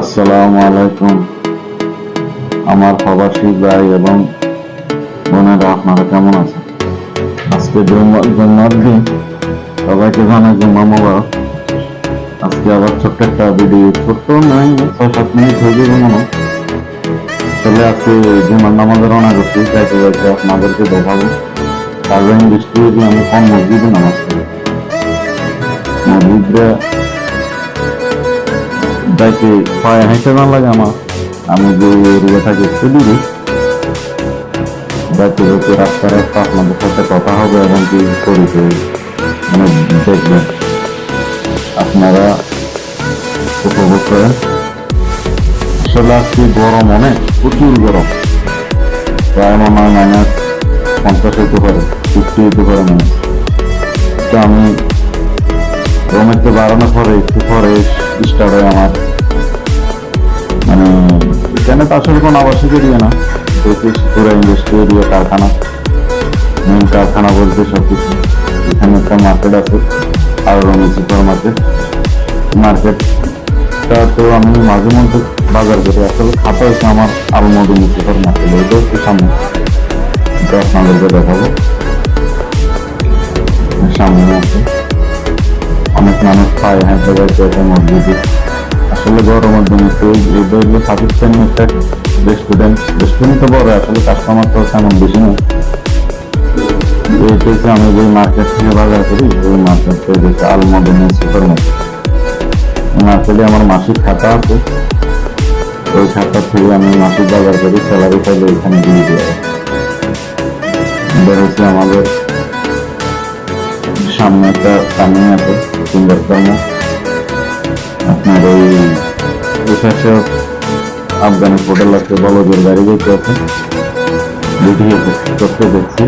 আসসালামু আলাইকুম। আমার প্রবাসী ভাই এবং বোনেরা, আপনারা কেমন আছেন? আজকে জুম্মার দিন। সবাইকে জানাই জুম্মা মোবারক। আজকে আবার ছোট্ট একটা ভিডিও ছোট্ট নয় ছয় সাত মিনিট হয়ে যাবে মনে। আসলে আজকে জুম্মার নামাজে রওনা করছি যাইতে যাইতে আপনাদেরকে দেখাবো। কারণ বৃষ্টি আমি কোন মসজিদে নামাজ পড়ি। মসজিদে যাইতে পায়ে হাঁটতে না লাগে আমার। আমি যে এরিয়া থাকি একটু দূরে যাইতে যাইতে রাস্তা রাস্তা আপনাদের সাথে কথা হবে এবং কি পরিচয় মানে দেখবেন। আপনারা উপভোগ করেন। আসলে আজকে গরম অনেক, প্রচুর গরম। প্রায় মনে হয় মাইনাস পঞ্চাশ হতে পারে ফিফটি হতে পারে মাইনাস তো আমি রুম একটু বাড়ানোর পরে, একটু পরে স্টার্ট হয় আমার। মানে এখানে তো আসলে কোনো আবাসিক এরিয়া না। ব্রিটিশ পুরো ইন্ডাস্ট্রি এরিয়া কারখানা। মেন কারখানা বলতে সব কিছু এখানে একটা মার্কেট আছে আর রঙিন সুপার মার্কেট মার্কেটটা তো আমি মাঝে মধ্যে বাজার করি। আসলে খাতা হচ্ছে আমার আলমদিনী সুপার মার্কেট ওইটা একটু সামনে। এটা আপনাদেরকে দেখাবো। সামনে আছে। অনেক মানুষ পায় আছে মসজিদে। আসলে দিনে। তো এটা হলো পাকিস্তানি একটা রেস্টুরেন্ট রেস্টুরেন্ট তো বড় আসলে কাস্টমার তো তেমন বেশি না। এইটা হচ্ছে আমি যে মার্কেট থেকে বাজার করি, ওই মার্কেট থেকে হচ্ছে আলমদিনী সুপার মার্কেট মার্কেটে আমার মাসিক খাতা আছে। ওই খাতা থেকে আমি মাসিক বাজার করি স্যালারি পাইলে এখানে দিয়ে দিয়ে এবার হচ্ছে আমাদের সামনে একটা টার্নিং আছে সুন্দর কর্ম আপনার পাশে আফগানি হোটেল আছে, বলদের গাড়ি যেতে আছে। দুটি করতে দেখছি।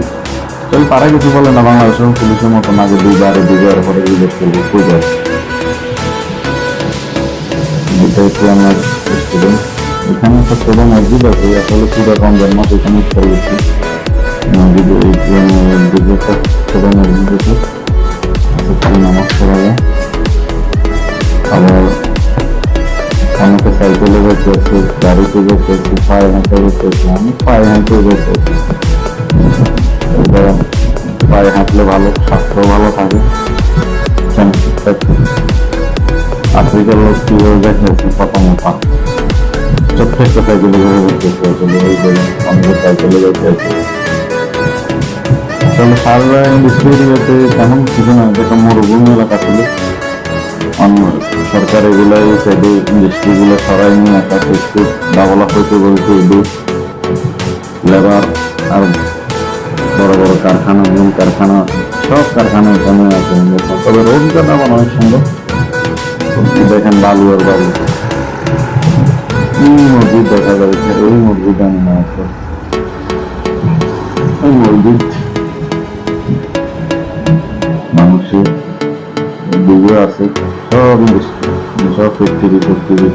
চল তারা কিছু বলে না, বাংলাদেশের পুলিশের মতো আগে দুইবার দুইবার পরে রিজেক্ট করবে পূজা এটা হচ্ছে আমার স্টুডেন্ট এখানে একটা ছোট মসজিদ আছে আসলে পুরো ইফতার করছি মসজিদ এই আছে আবার অনেকে সাইকেলে আছে গাড়িতে আছে পায়ে যেতে আছে আমি পায়ে হেঁটে যেতে আছি। পায়ে হাঁটলে ভালো স্বাস্থ্য ভালো থাকে আফ্রিকার লোক কীভাবে দেখে আছে প্রথমত ছোট্ট একটা সাইকেলে ঘুরে আসলে এই অনেকে সাইকেলে আছে আসলে সারা ইন্ডাস্ট্রি এরিয়াতে তেমন কিছু না যেটা মরুভূমি এলাকা ছিল অন্য সরকার এগুলো সাইডে ইন্ডাস্ট্রিগুলো সরাই নিয়ে একটা একটু ডেভেলপ হইতে বলছে এগুলো লেবার আর বড় বড় কারখানা মূল কারখানা, সব কারখানা এখানে আছে। তবে রোডটা আমার অনেক সুন্দর। দেখেন বালু আর বালু এই মসজিদ দেখা যাচ্ছে ওই মসজিদ আমি না ওই মসজিদ মানুষের ডুবে আছে। সব industry, সব ফ্যাক্টরি ফ্যাক্টরি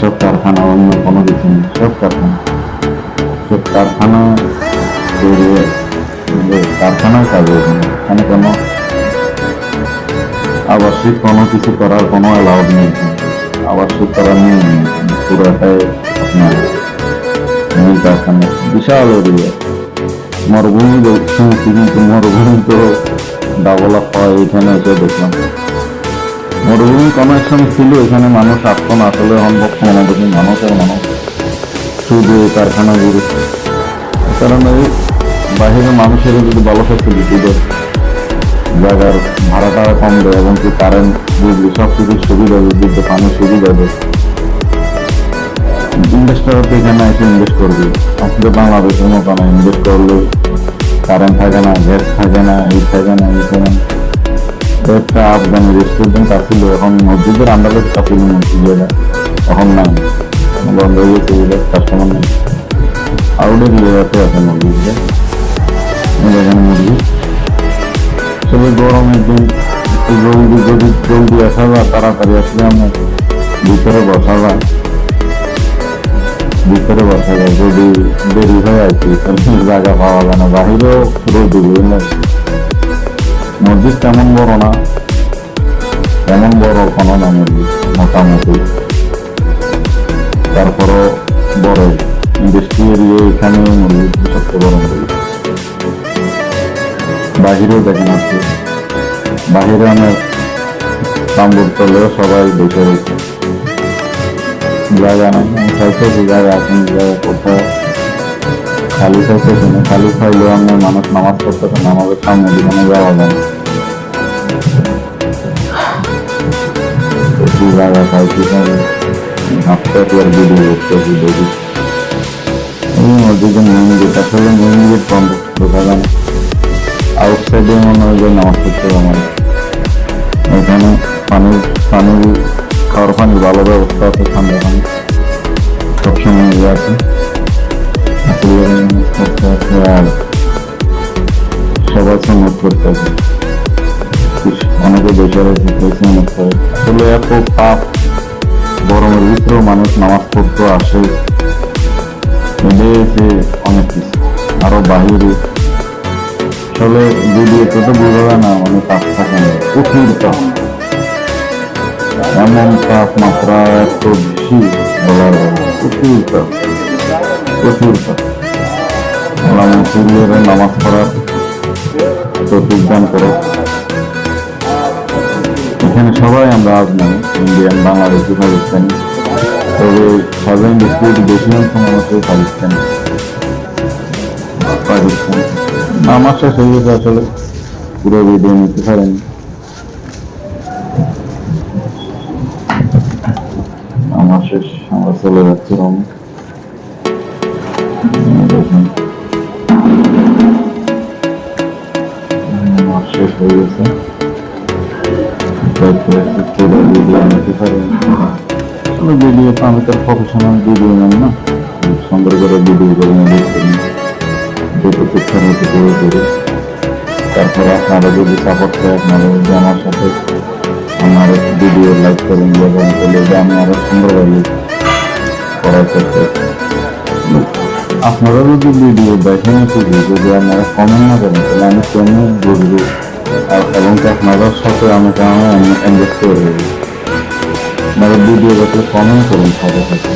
সব কারখানা অন্য কোনো কিছু নেই। সব কারখানা। সব কারখানা কারখানায় কাজ এখানে কোনো আবাসিক কোনো কিছু করার কোনো অ্যালাউড নেই। আবাসিক করার নেই। পুরোটাই আপনার এই কারখানা বিশাল এরিয়া। মরুভূমি দেখছি কিন্তু মরুভূমি তো ডেভেলপ হয় এখানে এসে দেখলাম। মরুভূমি কোনো এক সময় ছিল, এখানে মানুষ আসতো না আসলে বর্তমানে দেখি মানুষের মানুষ। শুধু এই কারখানাগুলো। কারণ এই বাহিরের মানুষের যদি ভালো ফ্যাসিলিটি দেয়, জায়গার ভাড়াটা কম দেয়, এবং কি কারেন্ট বিজলি সব কিছুর সুবিধা, বিদ্যুৎ, পানির সুবিধা দেয়। ইনভেস্টাররা তো এখানে এসে ইনভেস্ট করবে। আসলে বাংলাদেশের মতো ইনভেস্ট করলে কারেন্ট থাকে না, গ্যাস থাকে না, এই থাকে না, এই থাকে না। একটা আফগানি রেস্টুরেন্ট আছিল এখন মসজিদের আন্ডারে চাপিল মসজিদটা এখন নাই, বন্ধ হয়ে গেছে কাস্টমার নেই। আউটের ইয়েতে আছে মসজিদে দেখেন মুরগি তবে গরমের দিন একটু জলদি, যদি জলদি আসা যায়, তাড়াতাড়ি আসলে আমরা ভিতরে বসা যায়। ভিতরে বসা যায়, যদি দেরি হয় আর কি জায়গা পাওয়া যায় না, বাহিরেও রোদ মসজিদ তেমন বড় না, তেমন বড় কোনো না মসজিদ, মোটামুটি। তারপরও বড় ইন্ডাস্ট্রি এরিয়া এখানে মুরগি সবচেয়ে বড় মুরগি বাহিরেও দেখেন আছে বাহিরে অনেক তাম্বুর তলেও সবাই বসে রয়েছে। জায়গা নাই আমি চাইতেছি জায়গা এখন জায়গা কোথাও খালি চাইতেছি না খালি খাইলেও আমার মানুষ নামাজ পড়তেছে নামাজের সামনে দিকে যাওয়া যায় না বেশি জায়গা পাইছি হাঁটতে আর ভিডিও করতেছি দেখি এই মসজিদে মেইন গেট আসলে মেইন গেট বন্ধ বোঝা যায় না আউটসাইডে মনে হয় যে নামাজ পড়তে আমার এখানে পানির পানির খাওয়ার পানি ভালো ব্যবস্থা আছে ঠান্ডা পানি সবসময় আছে আর সবাই সন্ন্যত করতে আছে অনেকে রয়েছে সেই আসলে এত পাপ গরমের ভিতরেও মানুষ নামাজ পড়তে আসে এটাই অনেক কিছু আরও বাহিরে আসলে ভিডিওতে তো বোঝা যায় না অনেক তাপ থাকে না প্রচুর তাপ এমন তাপমাত্রা এত বেশি বলার প্রচুর তাপ প্রচুর তাপ আল্লাহ নামাজ পড়ার তৌফিক করে এখানে সবাই আমরা আজমানি ইন্ডিয়ান বাংলাদেশি পাকিস্তানি তবে সাজা ইন্ডাস্ট্রির বেশি অংশ মানুষই পাকিস্তানি পাকিস্তান হয়ে গেছে আসলে। পুরো ভিডিও নিতে পারেনি আমার শেষ আমরা চলে যাচ্ছি রমে দেখুন আমার শেষ হয়ে গেছে। আসলে ভিডিও তো আমি তো প্রফেশনাল ভিডিও ম্যান না। সুন্দর করে করে তারপরে আপনারা যদি সাপোর্ট করে আপনারা যদি আমার সাথে আমার ভিডিও লাইক করেন এবং আমি আরও সুন্দরভাবে আপনারা যদি ভিডিও দেখেন শুধু যদি আপনারা কমেন্ট না করেন, তাহলে আমি কেমন বুঝব? এবং আপনাদের সাথে আমি আমার এনগেজ করে দেবো আপনারা ভিডিও দেখলে কমেন্ট করুন সাথে সাথে।